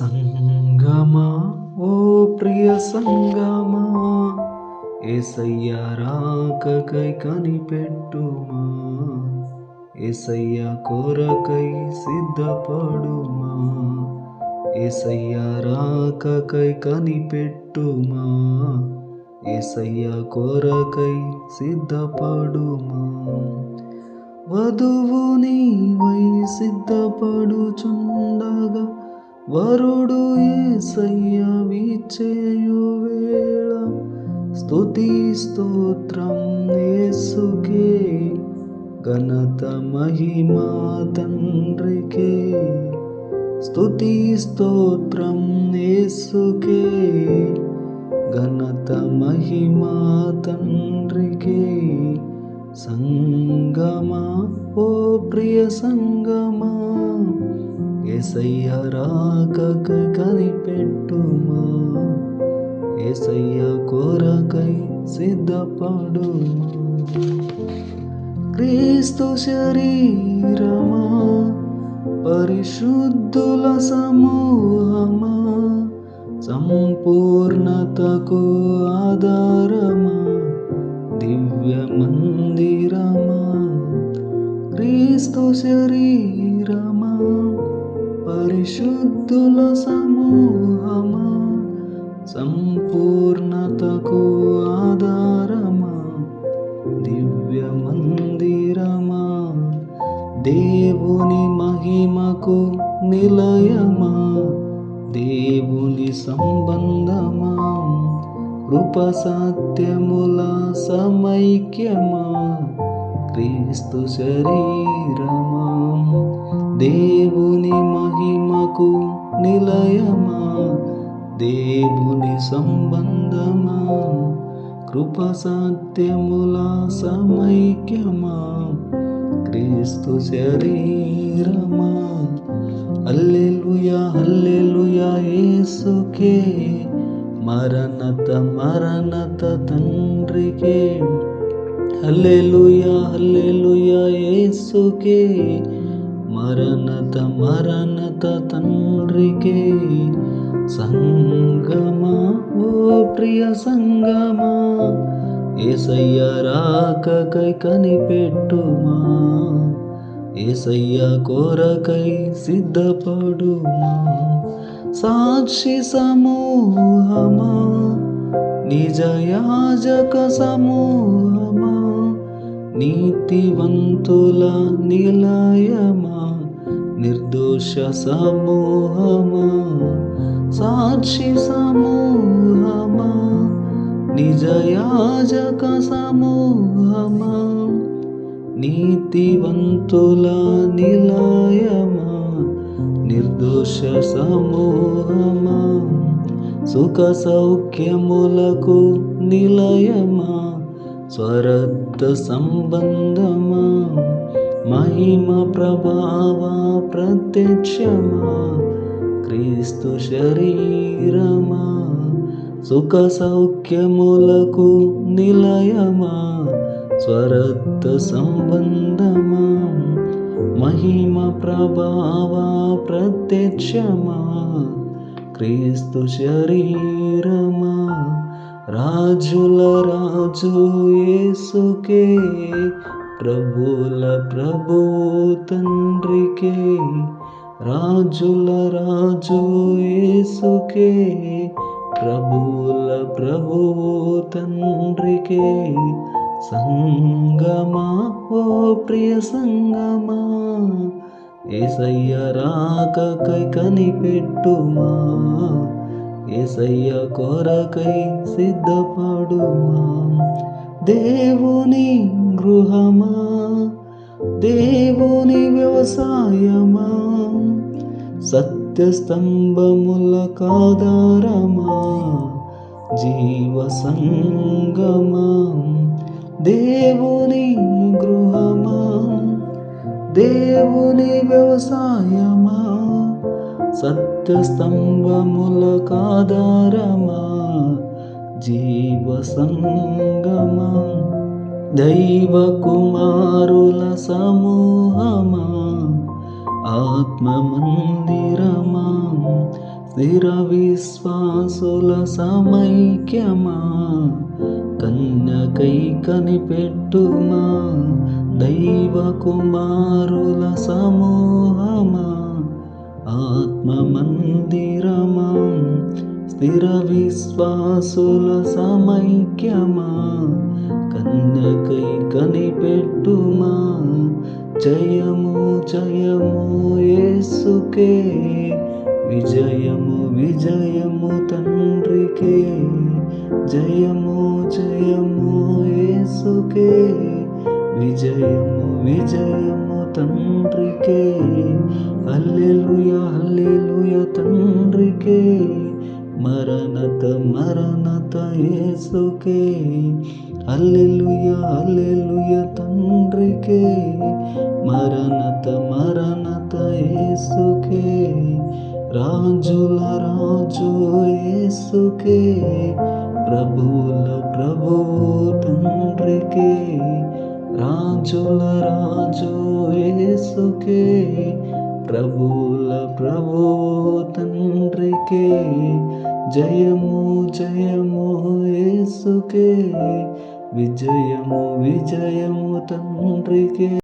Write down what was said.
సంగమా ఓ ప్రియ సంగమా? ఏసయ్య రాకకై కనిపెట్టుమా? ఏసయ్య కోరకై సిద్ధపడుమా? ఏసయ్య రాకకై కనిపెట్టుమా? ఏసయ్య కోరకై సిద్ధపడుమా? వధువు నీవై సిద్ధపడుచుండగా వరుడు ఏసయ్య విచేయు వేళ. స్తుతి స్తోత్రం యేసుకే. ఘనత మహిమా తండ్రికే. స్తుతి స్తోత్రం యేసుకే. ఘనత మహిమా తండ్రికే. సంగమా ఓ ప్రియ సంగమా. ఏసయ్య రాకక కనిపెట్టుమా? ఏసయ్య కోరకై సిద్ధపడుమా? క్రీస్తు శరీరమా? పరిశుద్ధుల సమూహమా? సంపూర్ణతకు ఆధారమా? దివ్య మందిరమా క్రీస్తు శరీర పరిశుద్ధుల సమూహమా? సంపూర్ణతకు ఆధారమా? దివ్య మందిరమా దేవుని మహిమకు నిలయమా? దేవుని సంబంధమా? కృప సత్యముల సమైక్యమా? క్రీస్తు శరీరమా? దేవుని మహిమకు నిలయమా? దేవుని సంబంధమా? కృప సత్యముల సమైక్యమా? క్రీస్తు శరీరమా? అల్లెలుయా అల్లెలుయా ఏసుకే మరణత మరణత తండ్రికే. హల్లెలూయా హల్లెలూయా యేసుకే. మరణత మరణత తండ్రికే సంగమా ఓ ప్రియ సంగమా ఏసయ్య రాకకై కనిపెట్టుమా ఏసయ్య కోరకై సిద్ధపడుమా సాక్షి సమూహమా నిజ యాజక సమూహమా నీతివంతుల నిలయమా నిర్దోష సమూహమా? సాక్షి సమూహమా? నిజ యాజక సమూహమా? నీతివంతుల నిలయమా? నిర్దోష సమూహమా? సుఖ సౌఖ్యములకు నిలయమా? స్వరత్త సంబంధమా మహిమ ప్రభావ ప్రత్యక్షమా. క్రీస్తు శరీరమా. సుఖ సౌఖ్యములకు నిలయమా. స్వరత్త సంబంధమా. మహిమ ప్రభావ ప్రత్యక్షమా. క్రీస్తు శరీరమా. రాజుల రాజు యేసుకే ప్రభుల ప్రభు తండ్రికే రాజుల రాజు యేసుకే ప్రభుల ప్రభు తండ్రికే. సంగమా ఓ ప్రియ సంగమా ఏసయ్య రాకకై కనిపెట్టుమా. ఏసయ్య కొరకై సిద్ధపడుమా? దేవుని గృహమా? దేవుని వ్యవసాయమా? సత్య స్తంభముల కాదారమా? జీవ సంగమా? దేవుని గృహమా? దేవుని వ్యవసాయమా? సత్య స్తంభముల కాదారమా జీవ సంగమా దైవ కుమారుల సమూహమా? ఆత్మ మందిరమా స్థిర విశ్వాసుల సమైక్యమా? కన్యకై కనిపెట్టుమా? దైవ కుమారుల సమూహమా? స్థిర విశ్వాసుల సమైక్యమా? కన్యకై కనిపెట్టుమా? జయము జయము యేసుకే. విజయము విజయము తండ్రికే. జయము జయము యేసుకే. విజయము విజయము తండ్రికే. Hallelujah hallelujah తండ్రికే. మరణత మరణత యేసుకే అల్లెలుయ అల్లెలుయ తండ్రికే మరణత మరణత యేసుకే రాజుల రాజు యేసుకే ప్రభువుల ప్రభువు తండ్రికే రాజుల రాజు యేసుకే ప్రభువుల ప్రభువు తండ్రికే జయము జయము ఏసుకే విజయము విజయము తండ్రికే.